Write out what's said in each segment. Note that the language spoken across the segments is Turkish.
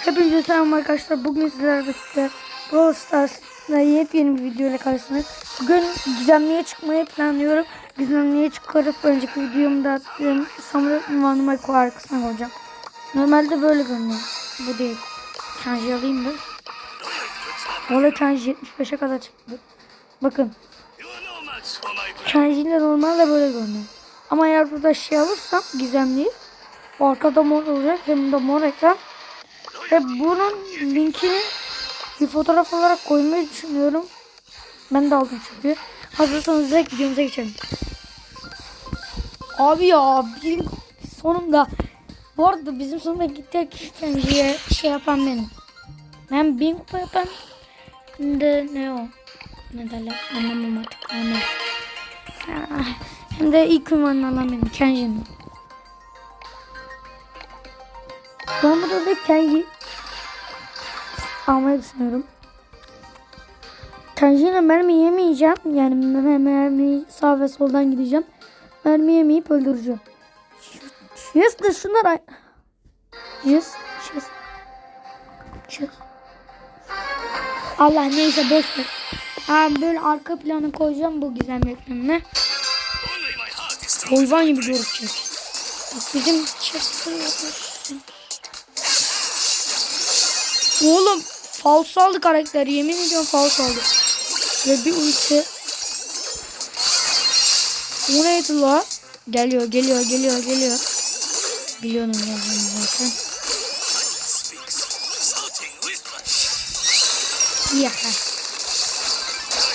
Hepinize selam arkadaşlar. Bugün sizlerle birlikte Brawl Stars'la yepyeni bir video ile karşınızdayım. Bugün gizemliğe çıkmayı planlıyorum. Gizemliğe çıkarıp önceki videomda attığım Samurai Ünvanıma Kuar kısmına koyacağım. Normalde böyle görünüyor. Bu değil. Kanji alayım da. Valla Kanji 75'e kadar çıktı. Bakın. Kanji ile normalde böyle görünüyor. Ama eğer burada şey alırsam gizemliği Arkada mor olacak hem de mor ekran. Ve bunun linkini bir fotoğraf olarak koymayı düşünüyorum. Ben de aldım çünkü. Hazırsanız direkt videomuza geçelim. Abi ya bizim sonunda bu arada bizim sonunda tek kendisiye şey yapan benim. Ben bin kupa yapan de ne o? Ne derler anlamam artık. Neyse. Ha, Hem de ilk ünvanını benim. Kenji'nin. Burada da Kenji almayı düşünüyorum. Kenji'yle mermi yemeyeceğim. Yani mer- mermi sağ ve soldan gideceğim. Mermi yemeyip öldüreceğim. Yes de şunlar Yes. Yes. Yes. Allah neyse boş ver. Ha, böyle arka planı koyacağım bu gizem ekranına. Hayvan gibi görükecek. Bizim yapmış. Oğlum falso aldı karakter. Yemin ediyorum falso aldı. Ve bir ulti. Bu neydi la? Geliyor geliyor geliyor geliyor. Biliyorum geldiğini zaten. Ya.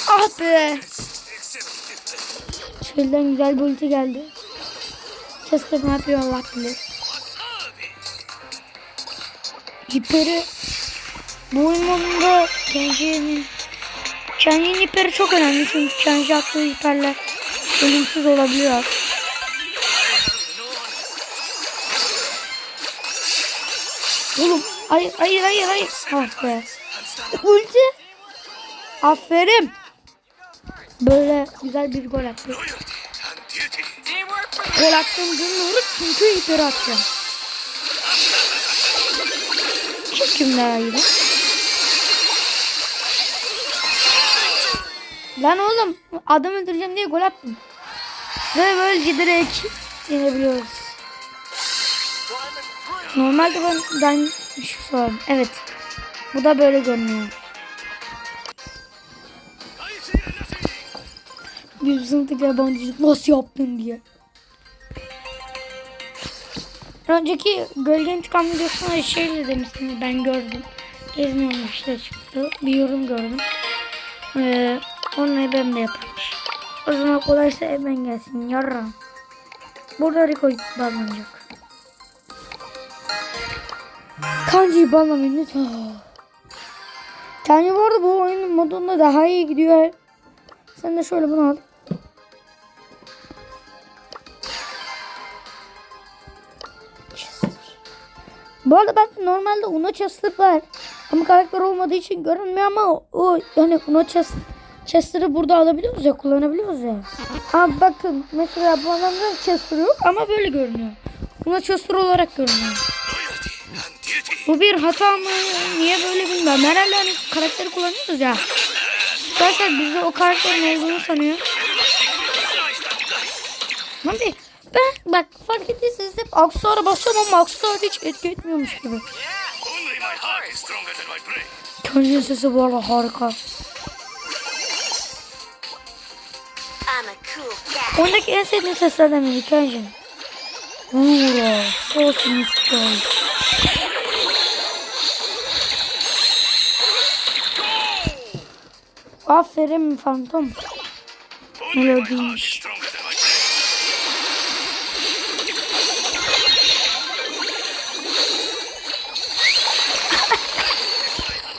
Ah be. Şuradan güzel bir ulti geldi. Chester ne yapıyor Allah bilir. Hiperi bu oyun modunda Kenji'nin Kenji'nin hiperi çok önemli çünkü Kenji attığı hiperler ölümsüz olabiliyor. Oğlum hayır hayır hayır hayır. Ah be. Ulti. Aferin. Böyle güzel bir gol attı. Gol gün vurur çünkü hiperi atacağım. Kim kim daha lan? Oğlum adam öldüreceğim diye gol attım. Ve böylece direkt yenebiliyoruz. Normalde ben, ben şu sorayım. Evet. Bu da böyle görünüyor. Bir sınıfta yabancılık nasıl yaptın diye. Önceki gölge intikam videosunda şey demiştiniz ben gördüm. Gezmiyorum işte çıktı. Bir yorum gördüm. Ee, onu ben de yapmış. O zaman kolaysa ben gelsin yarram. Burada Rico bağlanacak. Kanji bağlamayın lütfen. Kanji bu arada bu oyunun modunda daha iyi gidiyor. Sen de şöyle bunu al. Bu arada ben normalde Uno Chester var. Ama karakter olmadığı için görünmüyor ama o, o yani Uno Chester, Chester'ı burada alabiliyoruz ya kullanabiliyoruz ya. Ha bakın mesela bu adamda Chester yok ama böyle görünüyor. Uno Chester olarak görünüyor. Bu bir hata mı? Niye böyle bilmiyorum. Herhalde hani karakteri kullanıyoruz ya. Arkadaşlar biz de o karakterin olduğunu sanıyor. Abi ben bak fark ettiyseniz hep aksuara basıyorum ama aksuara hiç etki etmiyormuş gibi. Kanjin sesi bu arada harika. Ondaki en sevdiğim seslerden biri Kanjin. Uura, sosun istiyor. Aferin Phantom. Melodiymiş.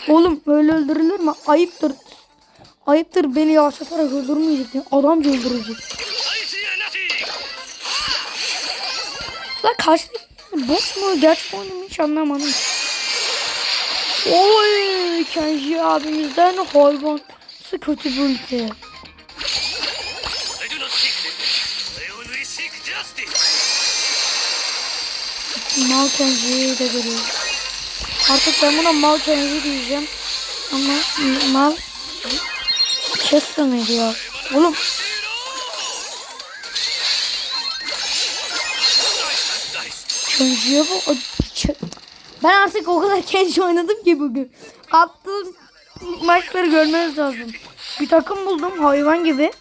Oğlum öyle öldürülür mü? Ayıptır. Ayıptır beni yavaşlatarak öldürmeyecek. ya. Adamca öldürecek. La karşıdaki bot mu? Gerçek oyunu mu hiç anlamadım. Oy Kenji abimizden hayvan. Nasıl kötü bir ülke. Mal Kenji'yi de görüyoruz. Artık ben buna mal kenji diyeceğim. Ama mal Chester mıydı ya? Oğlum Kenji'ye bu. Ben artık o kadar Kenji oynadım ki bugün. Attığım maçları görmeniz lazım. Bir takım buldum hayvan gibi.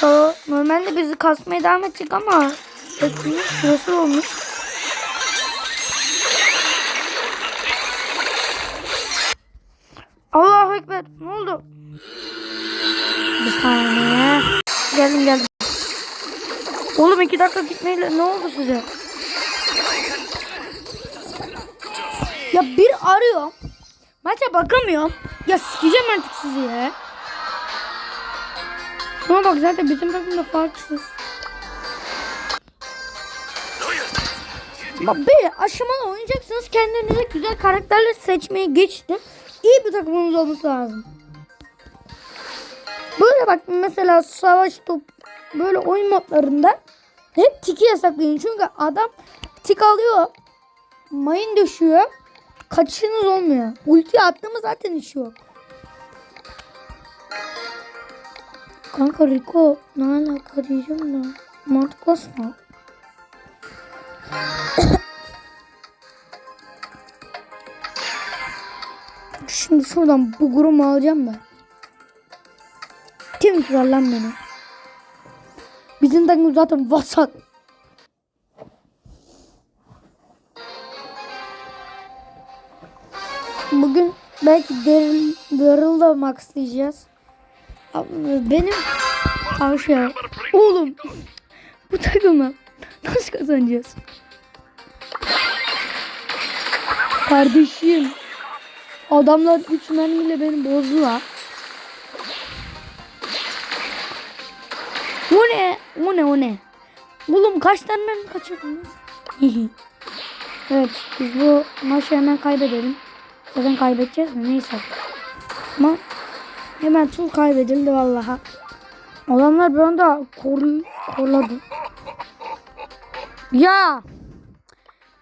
Sonra normalde bizi kasmaya devam edecek ama etkinlik sırası olmuş. Allahu Ekber. Ne oldu? Bir saniye. Geldim geldim. Oğlum iki dakika gitmeyle ne oldu size? Ya bir arıyor. Maça bakamıyorum. Ya sikeceğim artık sizi ya. Şuna bak zaten bizim takımda farksız. Bak böyle aşamalı oynayacaksınız. Kendinize güzel karakterler seçmeye geçtim. İyi bir takımınız olması lazım. Böyle bak mesela savaş top böyle oyun modlarında hep tiki yasaklayın. Çünkü adam tik alıyor. Mayın düşüyor. Kaçışınız olmuyor. Ulti attığımı zaten yok. Kanka Rico ne alaka diyeceğim de. Mantıklı aslında. Şimdi şuradan bu grumu alacağım da. Tutar lan beni? Bizim takım zaten vasat. Bugün belki Daryl, Daryl'da maxlayacağız. Benim karşı oğlum bu takımı nasıl kazanacağız? Kardeşim Adamlar 3 mermiyle beni bozdular. O ne o ne? Oğlum kaç tane kaçırdınız? evet biz bu maçı hemen kaybedelim. Zaten kaybedeceğiz de neyse. Ama hemen tur kaybedildi vallaha. Adamlar bir anda koru, korladı. Ya!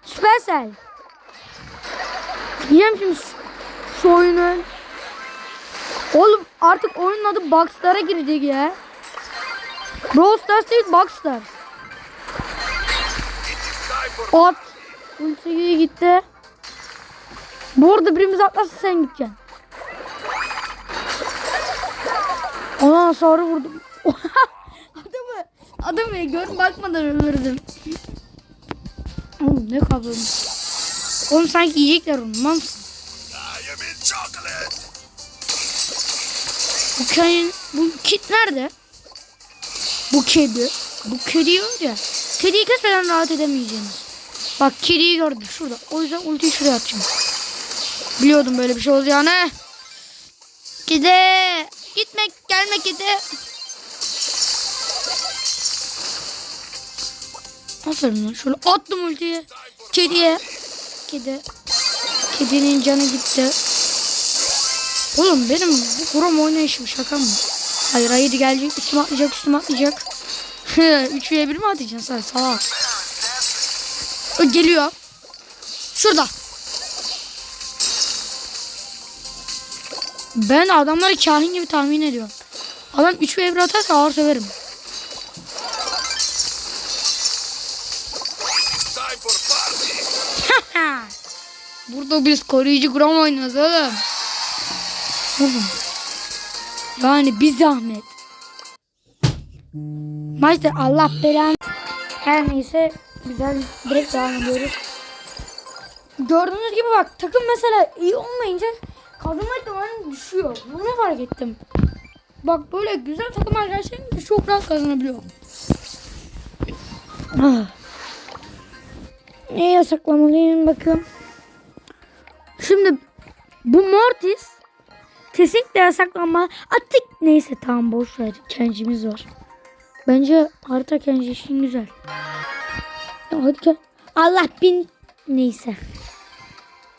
Süpersel! Yiyeceğim şimdi şu- oyunu. Oğlum artık oyunun adı Boxstar'a girecek ya. Brawl Stars değil Boxstars. At. Ultiye gitti. Bu arada birimiz atlarsa sen gideceksin. Ona sonra vurdum. adamı, adamı gör bakmadan öldürdüm. Oğlum ne kablomu. Oğlum sanki yiyecekler onu. Mal mısın? Bu köyün bu kit nerede? Bu kedi. Bu kedi var ya. Kediyi kesmeden rahat edemeyeceğiniz. Bak kediyi gördüm şurada. O yüzden ultiyi şuraya atacağım. Biliyordum böyle bir şey olacağını. Kedi. Gitme gelme kedi. Aferin lan şöyle attım ultiyi. Kediye. Kedi. Kedinin canı gitti. Oğlum benim bu kurum oynayışım şaka mı? Hayır hayır gelecek üstüme atlayacak üstüme atlayacak. 3 v 1 mi atacaksın sen salak? O geliyor. Şurada. Ben adamları kahin gibi tahmin ediyorum. Adam 3 v 1 atarsa ağır severim. Burada biz koruyucu kuram oynuyoruz. Oğlum. Yani bir zahmet. Maçta Allah belanı. Her neyse güzel direkt devam ediyoruz. Gördüğünüz gibi bak takım mesela iyi olmayınca kazanma ihtimali düşüyor. Bunu fark ettim. Bak böyle güzel takım arkadaşlarım çok rahat kazanabiliyor. Ah. Ne yasaklamalıyım bakın. Şimdi bu Mortis kesinlikle yasaklanma. Attık neyse tamam boş ver. Kencimiz var. Bence harita kenci işin güzel. Hadi gel. Allah bin neyse.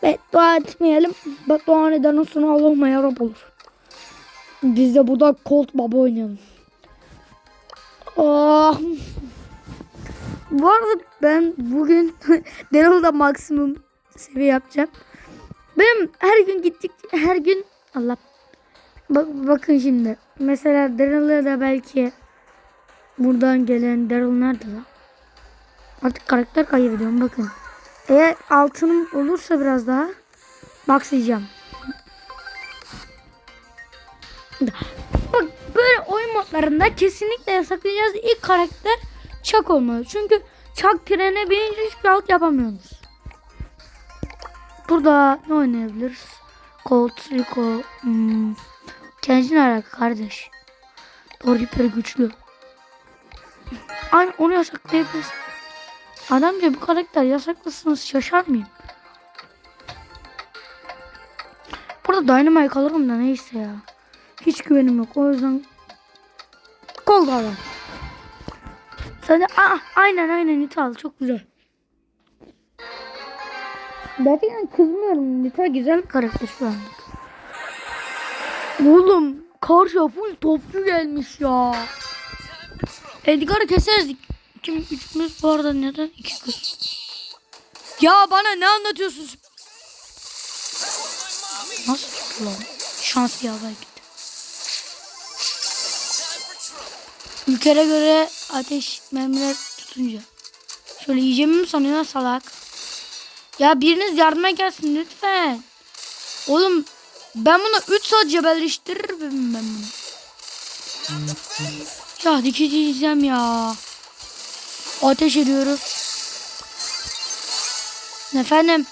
Beddua etmeyelim. Beddua nedenin sonu Allah'ıma yarab olur. Biz de burada Colt Baba oynayalım. Oh. Bu arada ben bugün Daryl'da maksimum seviye yapacağım. Benim her gün gittik her gün Allah bak, bakın şimdi mesela Daryl'ı da belki buradan gelen Daryl nerede lan? Artık karakter kaybediyorum bakın. Eğer altınım olursa biraz daha baklayacağım. Bak böyle oyun modlarında kesinlikle yasaklayacağız. İlk karakter Chuck olmalı. Çünkü Chuck trene binince hiçbir alt yapamıyorsunuz. Burada ne oynayabiliriz? Colt, Rico, hmm. Kendine alaka kardeş. Doğru hiper güçlü. Aynen onu yasaklayabiliriz. Adamca bu karakter yasaklısınız şaşar mıyım? Burada Dynamite alırım da neyse ya. Hiç güvenim yok. O yüzden Kol da adam. Sen de Aa, aynen aynen Nita al. Çok güzel. Gerçekten kızmıyorum. Nita güzel bir karakter şu an. Oğlum karşıya full toplu gelmiş ya. Edgar'ı keseriz. Kim üçümüz bu arada neden iki kız? Ya bana ne anlatıyorsun? Nasıl tuttu lan? Şans ya belki. Ülkere göre ateş mermiler tutunca. Şöyle yiyeceğimi mi sanıyor salak? Ya biriniz yardıma gelsin lütfen. Oğlum ben bunu 3 saat cebelleştiririm ben bunu. Ya dikici yiyeceğim ya. Ateş ediyoruz. Efendim.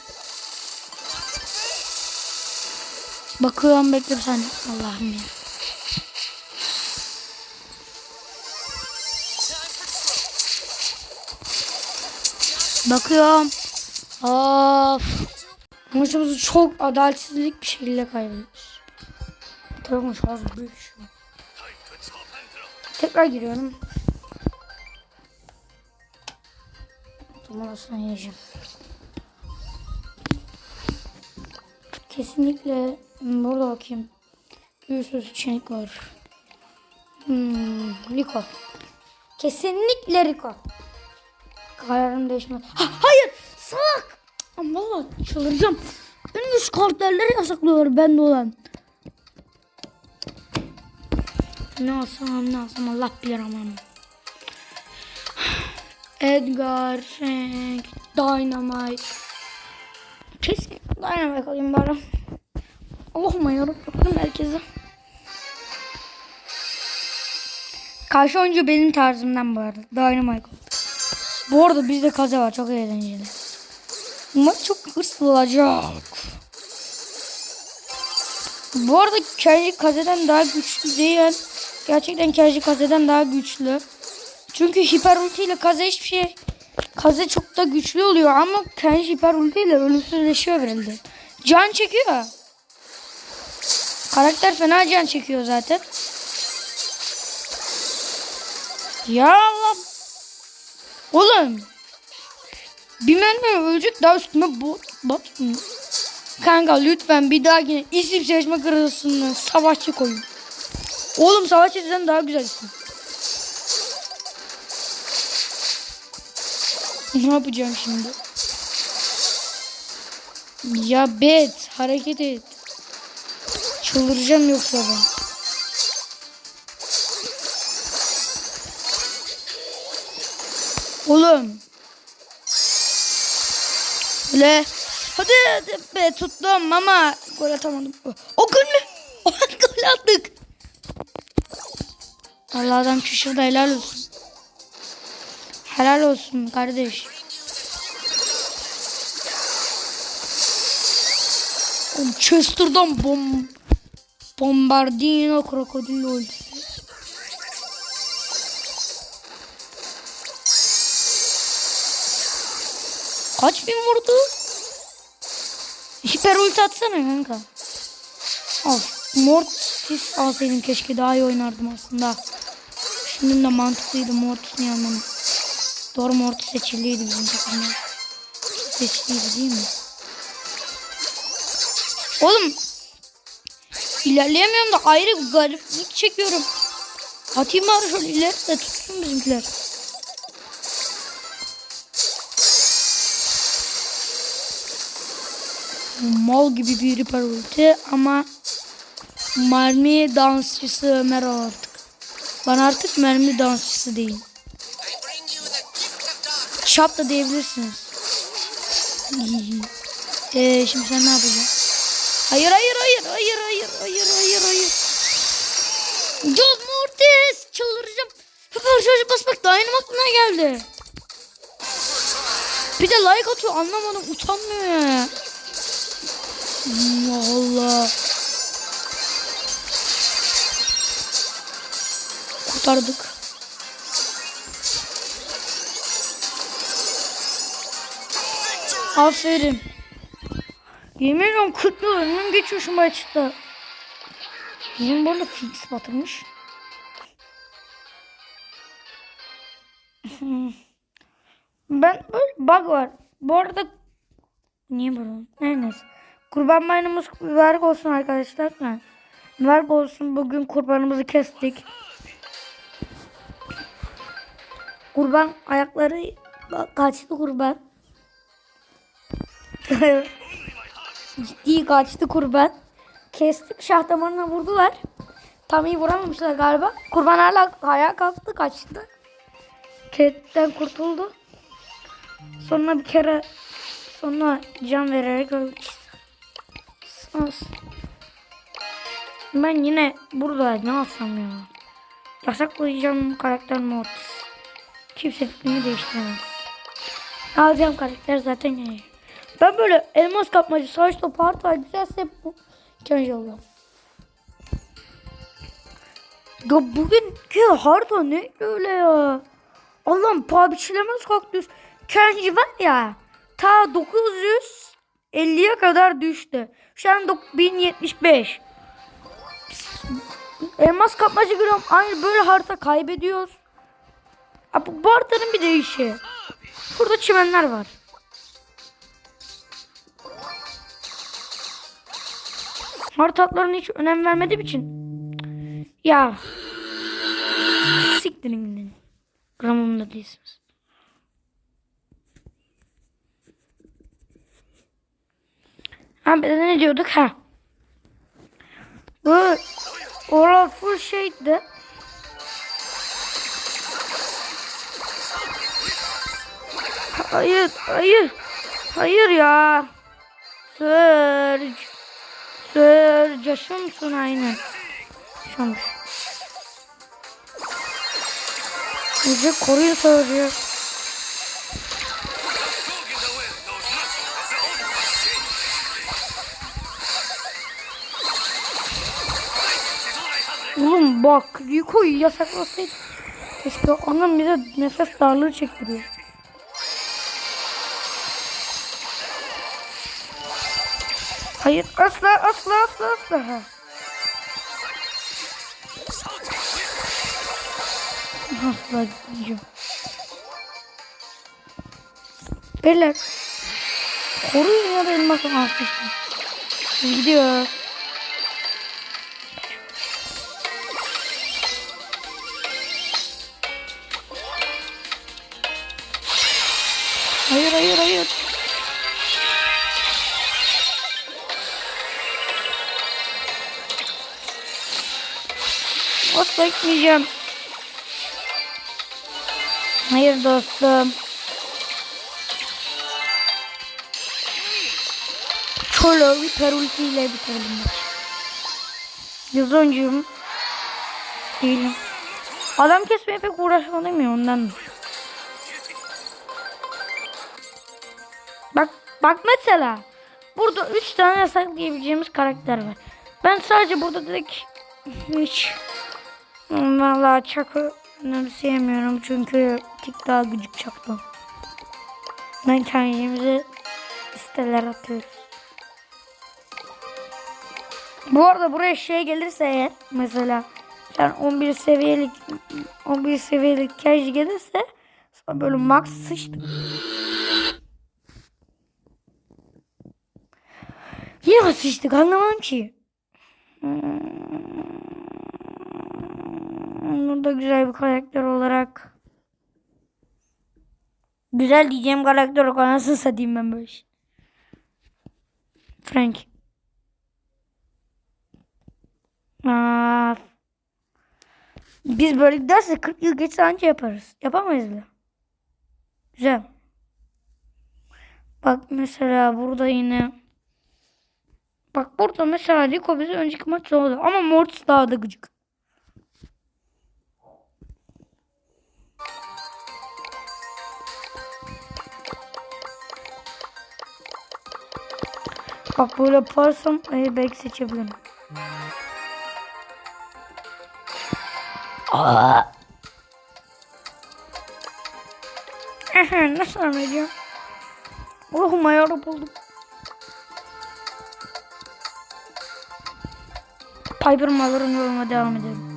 Bakıyorum bir saniye. Allah'ım ya. Bakıyorum. Of. Maçımızı çok adaletsizlik bir şekilde kaybediyoruz. Tarafın şarjı büyük şu. an. Tekrar giriyorum. Tamam aslında yiyeceğim. Kesinlikle hmm, burada bakayım. Bir sürü seçenek var. Hmm, Rico. Kesinlikle Rico. Kararım değişmez. Ha, hayır! Salak! Ama valla çıldıracağım. Benim şu karakterleri yasaklıyorlar bende olan. Ne alsam ne alsam Allah bilir aman. Edgar, Frank, Dynamite. Kesin Dynamite alayım bari. Allah'ım yarabbim herkese. Karşı oyuncu benim tarzımdan bu arada. Dynamite. Bu arada bizde kaza var. Çok eğlenceli. Maç çok hırslı olacak. Bu arada Kenji Kaze'den daha güçlü değil. Gerçekten Kenji Kaze'den daha güçlü. Çünkü hiper ulti ile Kaze hiçbir şey Kaze çok da güçlü oluyor ama Kenji hiper ulti ile ölümsüzleşiyor herhalde. Can çekiyor. Karakter fena can çekiyor zaten. Ya Allah. Oğlum. Bir mermi ölecek daha üstüme bot bot. Kanka lütfen bir daha yine isim seçme kırılsın savaşçı koyun. Oğlum savaşçıdan daha güzel isim. Ne yapacağım şimdi? Ya bet hareket et. Çıldıracağım yoksa ben. Oğlum. Öyle. Hadi, hadi be tuttum ama gol atamadım. O gol mü? O gol attık. Allah'dan şurada helal olsun. Helal olsun kardeş. Chester'dan bom bombardino krokodil ultisi. Bin vurdu? Hiper ulti atsana kanka. Of. Mortis alsaydım keşke daha iyi oynardım aslında. Şimdi de mantıklıydı Mortis'in almam. Doğru Mortis seçiliydi bizim takımda. Seçiliydi değil mi? Oğlum. İlerleyemiyorum da ayrı gariplik çekiyorum. Atayım bari şöyle ileri de tutsun bizimkiler. Mal gibi bir Reaper ulti ama mermi dansçısı Ömer o artık. Ben artık mermi dansçısı değilim. Şap da diyebilirsiniz. Eee şimdi sen ne yapacaksın? Hayır hayır hayır hayır hayır hayır hayır hayır. John Mortis çıldıracağım. Hemen şarjı basmak da aynı aklına geldi. Bir de like atıyor anlamadım utanmıyor ya. Allah. Kurtardık. Aferin. Yemin ediyorum 40 yıl geçiyor şu maçta. Bizim bu arada fix batırmış. ben böyle bug var. Bu arada niye oldu? Her neyse. Kurban bayramımız mübarek olsun arkadaşlar. Mübarek olsun. Bugün kurbanımızı kestik. Kurban ayakları kaçtı kurban. Ciddi kaçtı kurban. Kestik şah damarına vurdular. Tam iyi vuramamışlar galiba. Kurban hala ayağa kalktı kaçtı. Ketten kurtuldu. Sonra bir kere sonra can vererek öldü. Sağ Ben yine burada ne alsam ya. Yasaklayacağım karakter Mortis. Kimse fikrini değiştiremez. Alacağım karakter zaten yani. Ben böyle elmas kapmacı, savaş topu, harita güzelse bu ikinci oluyorum. Ya bugünkü harita ne öyle ya? Allah'ım paha biçilemez kaktüs. Kenji var ya ta 950'ye kadar düştü. Şu an dok- 1075. Elmas kapmacı görüyorum. Aynı böyle harita kaybediyoruz. Ha, bu, bu haritanın bir değişi. Burada çimenler var. Haritatlarına hiç önem vermediğim için. Ya. Siktirin gidin. Gramımda değilsiniz. Ha de ne diyorduk ha? Bu oral full şeydi. Hayır, hayır. Hayır ya. Sörc. Sörc. Şu musun aynen. Şuymuş. Bizi koruyun Sörc'ü. Bak Rico'yu yasaklasaydı. Keşke annem bize nefes darlığı çektiriyor. Hayır asla asla asla asla. Asla gideceğim. Beyler. Koruyun ya da elmasın. Biz gidiyoruz. Hayır hayır hayır. Asla gitmeyeceğim. Hayır dostum. Çolo Viper ultiyle bitirdim maç. Yüz oyuncuyum. Değilim. Adam kesmeye pek uğraşmadım ya ondan. Bak mesela. Burada 3 tane yasak diyebileceğimiz karakter var. Ben sadece burada direkt hiç Vallahi çakı önemseyemiyorum çünkü tik daha gıcık çaktım. Ben kendimize isteler atıyoruz. Bu arada buraya şey gelirse eğer mesela yani 11 seviyelik 11 seviyelik cash gelirse sonra böyle max sıçtık. Yine sıçtık anlamadım ki. Burada güzel bir karakter olarak. Güzel diyeceğim karakter olarak anasını satayım ben böyle şey. Frank. Aa, biz böyle giderse 40 yıl geçse anca yaparız. Yapamayız bile. Güzel. Bak mesela burada yine Bak burada mesela Rico bize önceki maç oldu. Ama Mortis daha da gıcık. Bak böyle yaparsam e, belki seçebilirim. Aa. Nasıl anlayacağım? Ruhum ayarı buldum. Piper malların yoluna devam edelim.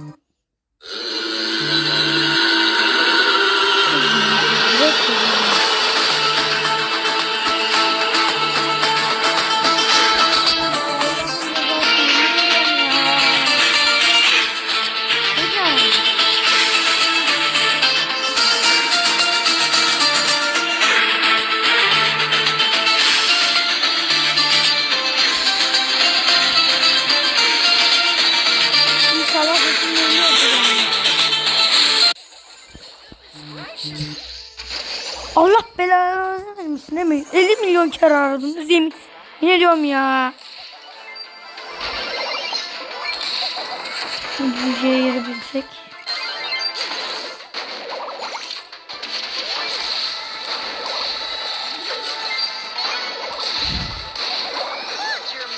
Milyon kere aradım. Yemin, yemin ediyorum ya. Şey yeri bilsek.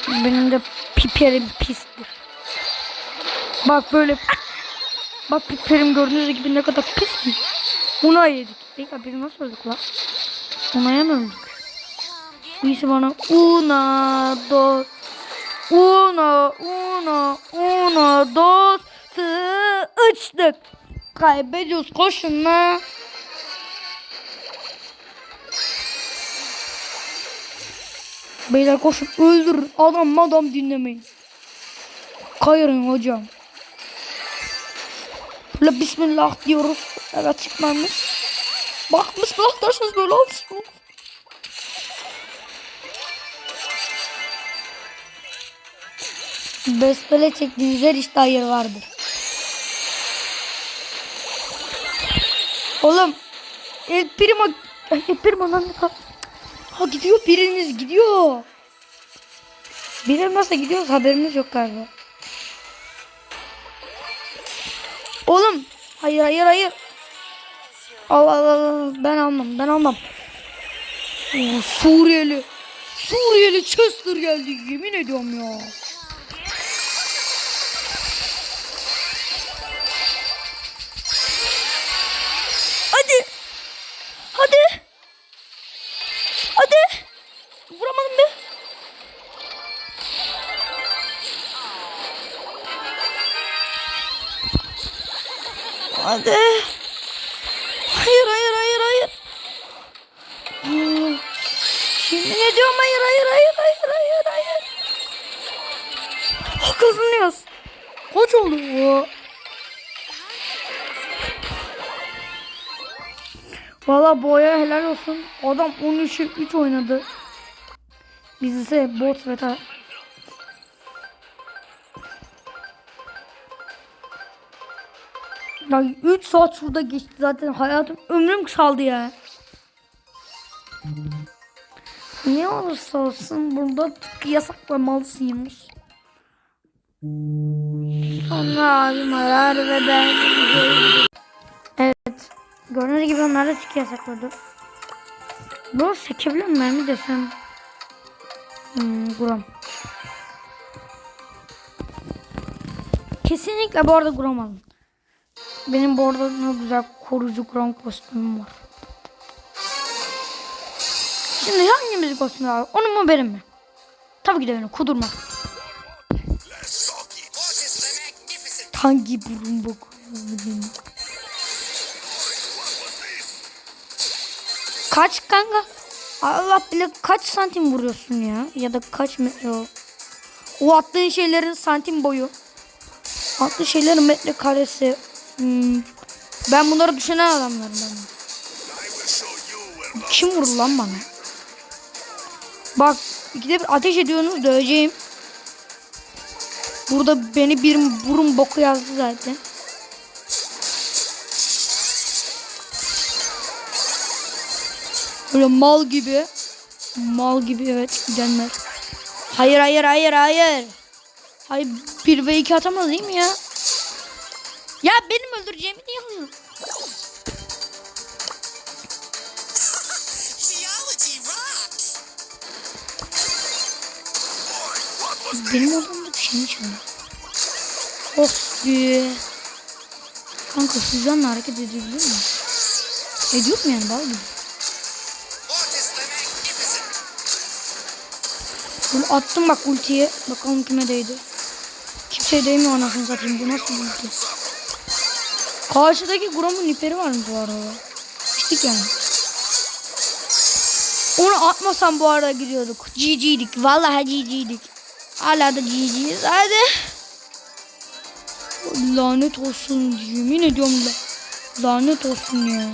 Benim de piperim pistir. Bak böyle. Bak piperim gördüğünüz gibi ne kadar pis ki. Una yedik. Peki biz nasıl öldük lan? Una'ya mı Birisi bana una dos Uno, uno, uno, dos, sıçtık. Kaybediyoruz. Koşun lan. Beyler koşun öldür. Adam adam dinlemeyin. Kayırın hocam. Böyle bismillah diyoruz. Evet çıkmamız. Bak bismillah derseniz böyle olsun. Besmele çektiğiniz her işte hayır vardır. Oğlum. El primo. El primo lan Ha gidiyor biriniz gidiyor. Birim nasıl gidiyoruz haberimiz yok galiba. Oğlum. Hayır hayır hayır. Al al al. Ben almam ben almam. Oo, Suriyeli. Suriyeli Chester geldi yemin ediyorum ya. Olsun. Adam 13'ü 3 oynadı. Biz ise bot ve ta Ya 3 saat şurada geçti zaten hayatım ömrüm kısaldı ya. Ne olursa olsun burada tıpkı yasaklamalısınız. Sonra abim arar ve ben Evet. Gördüğünüz gibi onlar da tık yasakladı. Bu sekebilir mi mermi desem? Hmm, gram. Kesinlikle bu arada gram alın. Benim bu arada ne güzel koruyucu gram kostümüm var. Şimdi hangimiz kostümü var? Onu mu benim mi? Tabii ki de benim. Kudurma. Hangi burun boku yazdı benim? Kaç kanka? Allah bile kaç santim vuruyorsun ya? Ya da kaç metre o? O attığın şeylerin santim boyu. Attığın şeylerin metre karesi. Hmm. Ben bunları düşünen adamlarım ben. Kim vurdu lan bana? Bak İkide bir ateş ediyorsunuz döveceğim. Burada beni bir burun boku yazdı zaten. Böyle mal gibi. Mal gibi evet gidenler. Hayır hayır hayır hayır. Hayır 1 ve 2 atamaz değil mi ya? Ya benim öldüreceğimi niye alıyor? Benim odamda bir şey mi çalıyor? Of be. Kanka Suzan'la hareket edebilir mi? Ediyor mu yani bal gibi? Bunu attım bak ultiye. Bakalım kime değdi. Kimseye değmiyor anasını satayım. Bu nasıl ulti? Karşıdaki Grom'un iperi var mı bu arada? İçtik yani. Onu atmasam bu arada gidiyorduk. GG'dik. Vallahi GG'dik. Hala da GG'yiz. Hadi. Lanet olsun. Yemin ediyorum la. Lanet olsun ya.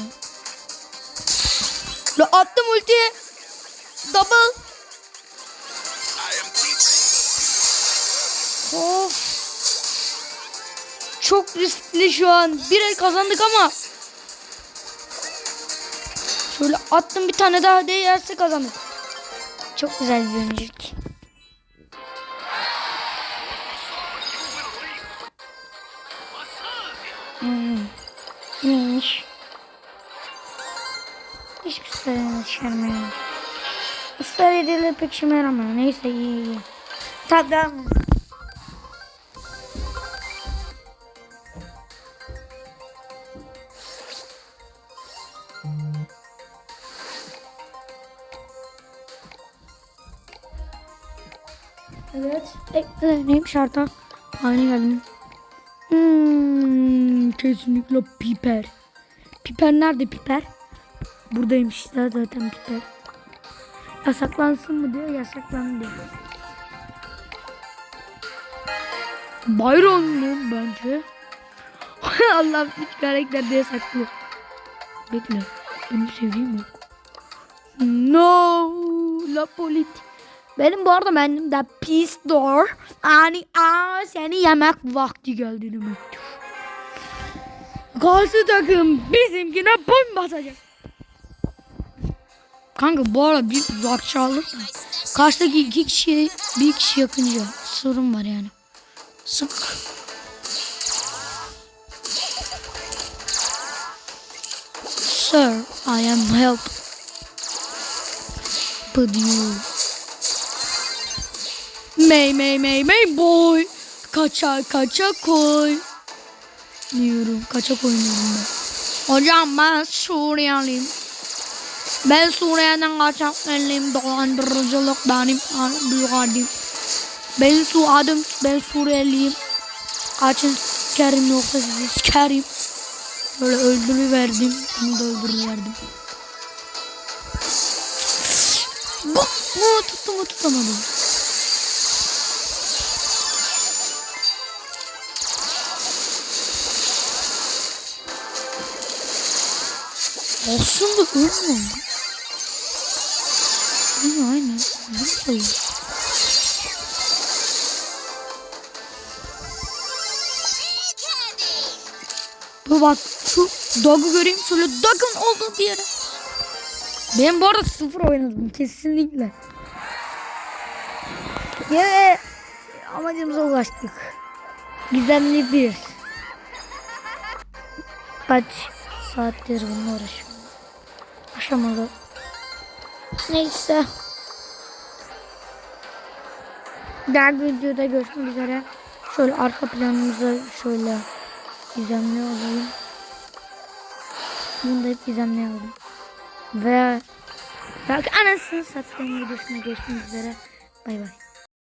La attım ultiye. Double. Of. Çok riskli şu an. Bir el kazandık ama. Şöyle attım bir tane daha değerse kazandık. Çok güzel bir öncülük. Hmm. Neymiş? Hiçbir sayını çıkarmıyor. Israr edilir pek işime. Neyse iyi iyi. Tamam. Evet. E, neymiş arta? Haline geldim. Hmm, kesinlikle piper. Piper nerede piper? Buradaymış işte zaten piper. Yasaklansın mı diyor, yasaklandı diyor. Byron mu bence? Allah bir karakter diye saklıyor. Bekle. Benim sevdiğim yok. No. La polit. Benim bu arada benim de pis door. Yani aa seni yemek vakti geldi demektir. Karşı takım bizimkine bom basacak. Kanka bu arada bir vakti aldık da. Karşıdaki iki kişi bir kişi yakınca sorun var yani. Sık. Sir, I am help. But you. May may may may boy. Kaça kaça koy. Diyorum. Kaça oynuyorum ben. Hocam ben Suriyeliyim. Ben Suriye'den kaçak geldim. Dolandırıcılık benim büyük adım. Ben su adım. Ben Suriyeliyim. Kaçın sikerim yoksa sizi sikerim. Böyle öldürüverdim. Onu da öldürüverdim. Bu, bu tuttum tutamadım. Aslında ölmüyor. Aynen aynen. Ne sayıyor? Bu bak şu dog'u göreyim şöyle dog'un olduğu bir yere. Ben bu arada sıfır oynadım kesinlikle. Yine amacımıza ulaştık. Gizemli bir. Kaç saattir bununla uğraşıyorum. Aşamalı. Neyse. Diğer videoda görüşmek üzere. Şöyle arka planımıza şöyle gizemli alayım. Bunu da hep gizemli alalım. Ve bak anasını sattığım videosuna görüşmek üzere. Bay bay.